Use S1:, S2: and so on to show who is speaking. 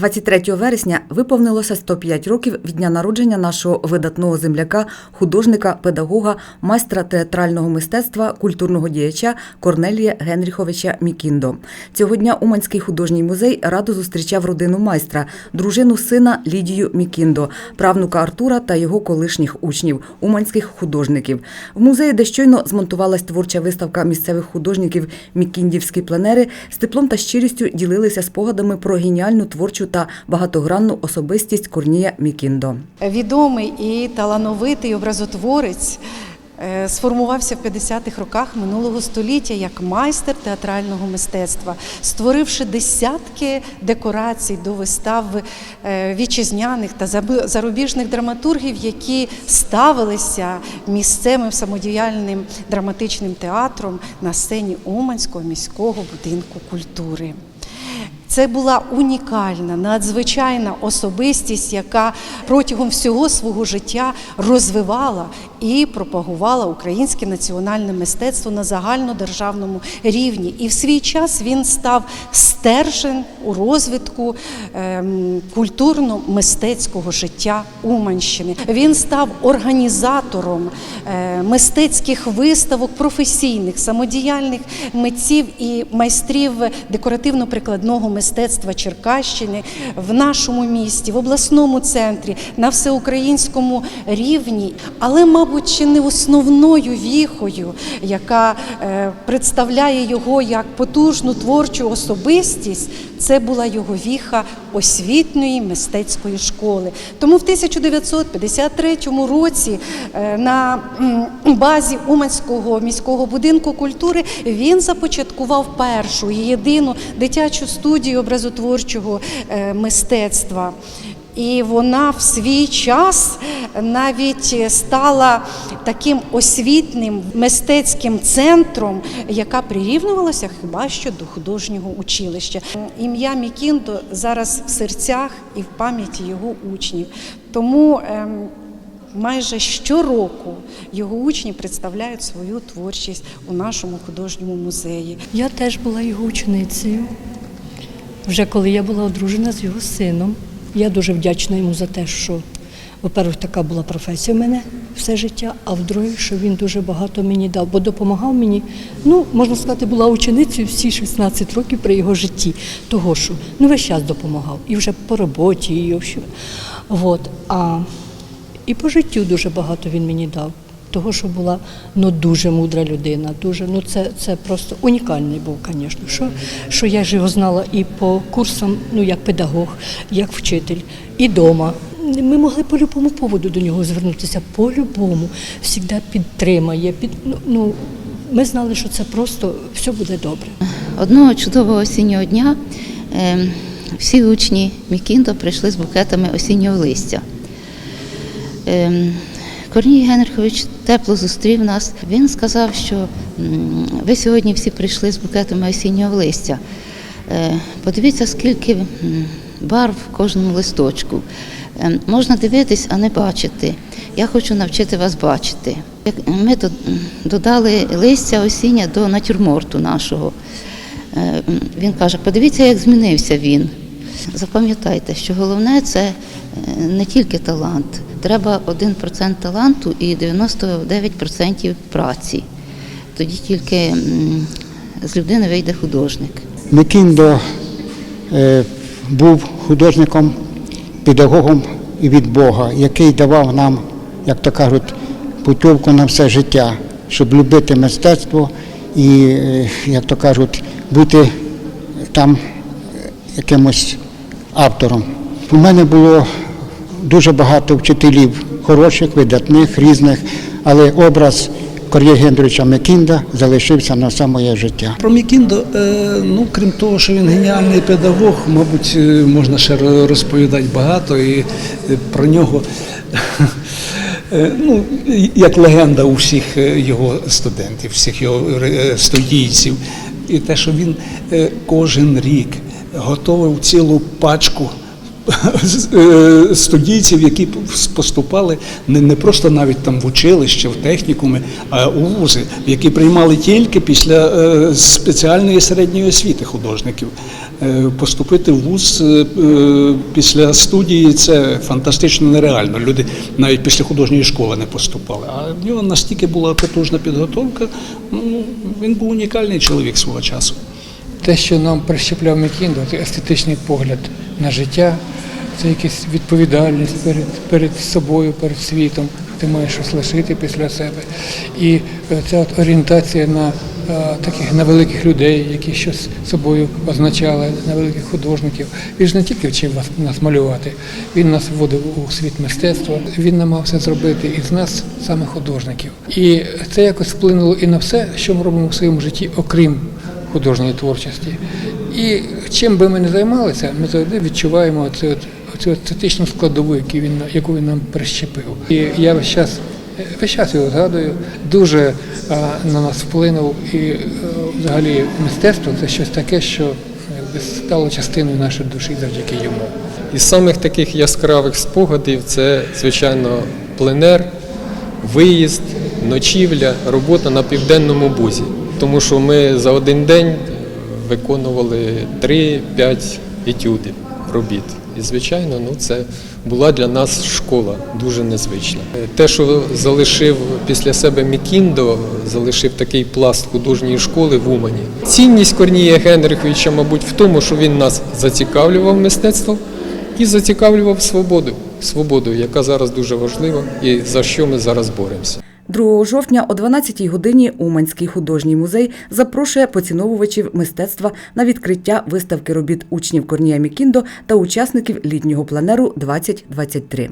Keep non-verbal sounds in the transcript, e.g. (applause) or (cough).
S1: 23 вересня виповнилося 105 років від дня народження нашого видатного земляка, художника, педагога, майстра театрального мистецтва, культурного діяча Корнелія Генріховича Мікіндо. Цього дня Уманський художній музей радо зустрічав родину майстра, дружину сина Лідію Мікіндо, правнука Артура та його колишніх учнів, уманських художників. В музеї, де щойно змонтувалась творча виставка місцевих художників Мікіндівські пленери, з теплом та щирістю ділилися спогадами про геніальну творчу та багатогранну особистість Корнія Мікіндо.
S2: Відомий і талановитий образотворець е, сформувався в 50-х роках минулого століття як майстер театрального мистецтва, створивши десятки декорацій до вистав е, вітчизняних та зарубіжних драматургів, які ставилися місцевим самодіяльним драматичним театром на сцені Уманського міського будинку культури. Це була унікальна, надзвичайна особистість, яка протягом всього свого життя розвивала і пропагувала українське національне мистецтво на загальнодержавному рівні. І в свій час він став стержень у розвитку ем, культурно-мистецького життя Уманщини. Він став організатором е, мистецьких виставок професійних, самодіяльних митців і майстрів декоративно-прикладного мистецтва Черкащини в нашому місті, в обласному центрі, на всеукраїнському рівні, але, мабуть, чи не основною віхою, яка е, представляє його як потужну творчу особистість, це була його віха освітньої мистецької школи. Тому в 1953 році е, на базі Уманського міського будинку культури він започаткував першу і єдину дитячу студію образотворчого е, мистецтва. І вона в свій час навіть стала таким освітнім мистецьким центром, яка прирівнювалася хіба що до художнього училища. Ім'я Мікіндо зараз в серцях і в пам'яті його учнів. Тому ем, майже щороку його учні представляють свою творчість у нашому художньому музеї.
S3: Я теж була його ученицею. Вже коли я була одружена з його сином. Я дуже вдячна йому за те, що, по-перше, така була професія в мене все життя, а вдруге, що він дуже багато мені дав, бо допомагав мені. Ну, можна сказати, була ученицею всі 16 років при його житті. Того, що ну весь час допомагав. І вже по роботі, і взагалі. От. А, і по життю дуже багато він мені дав. Того, що була ну, дуже мудра людина, дуже, ну це, це просто унікальний був, звісно. Що, що я ж його знала і по курсам, ну як педагог, як вчитель, і вдома. Ми могли по будь-якому поводу до нього звернутися, по-любому, завжди підтримає. Під, ну, ну, ми знали, що це просто все буде добре.
S4: Одного чудового осіннього дня е, всі учні Мікіндо прийшли з букетами осіннього листя. Корній Генрихович тепло зустрів нас. Він сказав, що ви сьогодні всі прийшли з букетами осіннього листя. Е, Подивіться, скільки барв в кожному листочку. Е, Можна дивитись, а не бачити. Я хочу навчити вас бачити. Ми додали листя осіння до натюрморту нашого. Е, Він каже: подивіться, як змінився він. Запам'ятайте, що головне це не тільки талант. Треба 1% таланту і 99% праці. Тоді тільки з людини вийде художник.
S5: Мікіндо е, був художником, педагогом і від Бога, який давав нам, як то кажуть, путівку на все життя, щоб любити мистецтво і, е, як то кажуть, бути там е, якимось автором. У мене було дуже багато вчителів, хороших, видатних, різних, але образ Кор'є Гендрича Микінда залишився на все життя.
S6: Про Мікіндо, е, ну крім того, що він геніальний педагог, мабуть, е, можна ще розповідати багато і е, про нього. (laughs) Ну, як легенда у всіх його студентів, всіх його студійців, і те, що він кожен рік готовив цілу пачку студійців, які поступали не, не просто навіть там в училище, в технікуми, а у вузи, які приймали тільки після е, спеціальної середньої освіти художників. Е, Поступити в вуз е, е, після студії це фантастично нереально. Люди навіть після художньої школи не поступали. А в нього настільки була потужна підготовка. Ну, він був унікальний чоловік свого часу.
S7: Те, що нам прищепляв Мікіндо, естетичний погляд на життя, це якась відповідальність перед, перед собою, перед світом. Ти маєш щось лишити після себе. І е, ця от орієнтація на е, таких на великих людей, які щось собою означали, на великих художників. Він ж не тільки вчив нас малювати, він нас вводив у світ мистецтва. Він намагався зробити із нас саме художників. І це якось вплинуло і на все, що ми робимо в своєму житті, окрім художньої творчості. І чим би ми не займалися, ми завжди відчуваємо оцю, от, оцю естетичну складову, яку він, яку він нам прищепив. І я весь час, весь час його згадую, дуже а, на нас вплинув. І е, взагалі мистецтво це щось таке, що стало частиною нашої душі завдяки йому.
S8: Із самих таких яскравих спогадів це, звичайно, пленер, виїзд, ночівля, робота на південному бузі. Тому що ми за один день виконували 3-5 етюдів робіт. І, звичайно, ну, це була для нас школа дуже незвична. Те, що залишив після себе Мікіндо, залишив такий пласт художньої школи в Умані. Цінність Корнія Генриховича, мабуть, в тому, що він нас зацікавлював мистецтвом і зацікавлював свободу, свободу, яка зараз дуже важлива і за що ми зараз боремося.
S1: 2 жовтня о 12-й годині Уманський художній музей запрошує поціновувачів мистецтва на відкриття виставки робіт учнів Корнія Мікіндо та учасників літнього планеру 2023.